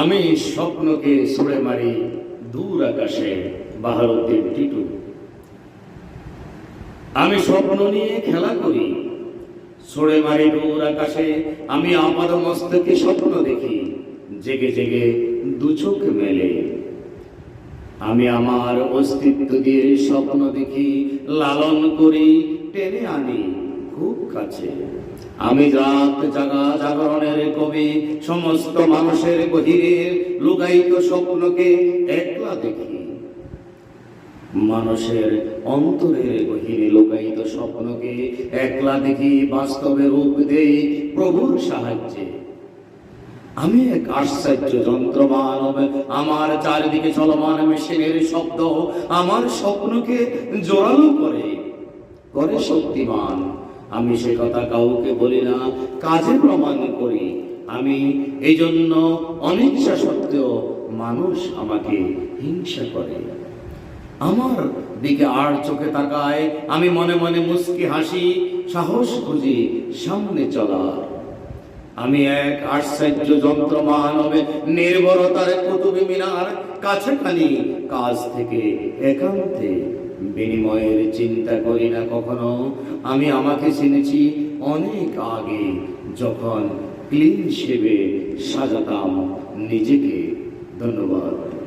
আমি স্বপ্নকে ছুড়ে মারি দূর আকাশে বাহারুদ্দিন টিটু। আমি স্বপ্ন নিয়ে খেলা করি, ছুড়ে মারি দূর আকাশে, আমি আমার মস্তকে স্বপ্ন দেখি, জেগে জেগে দু চোখ মেলে। আমি আমার অস্তিত্ব দিয়ে স্বপ্ন দেখি, লালন করি, টেনে আনি খুব কাছে। আমি রাত জাগা জাগরণের কবি, সমস্ত মানুষের গভীরের লুকায়িত স্বপ্নকে একলা দেখি। মানুষের অন্তরের গহীনে লোকায়িত স্বপ্নকে একলা দেখি বাস্তবে রূপ দেই প্রভুর সাহায্যে। আমি এক আশ্চর্য যন্ত্র মানব আমার চারিদিকে চলমান মেশিনের শব্দ আমার স্বপ্নকে জোরালো করে করে শক্তিমান। আমি সে কথা কাউকে বলি না কাজে প্রমাণ করি। আমি এই জন্য অনিচ্ছা সত্ত্বেও মানুষ আমাকে হিংসা করে। আমার দিকে আর চোখে তাকায়, আমি মনে মনে মুস্কি হাসি, সাহস খুঁজি সামনে চলা। আমি এক আশ্চর্য যন্ত্র মানবে, নির্ভরতার কুতুবি মিনার কাছাকাছি কাজ থেকে একান্তে বিনিময়ের চিন্তা করি না কখনো। আমি আমাকে চিনেছি অনেক আগে, যখন ক্লিন হিসেবে সাজাতাম নিজেকে। ধন্যবাদ।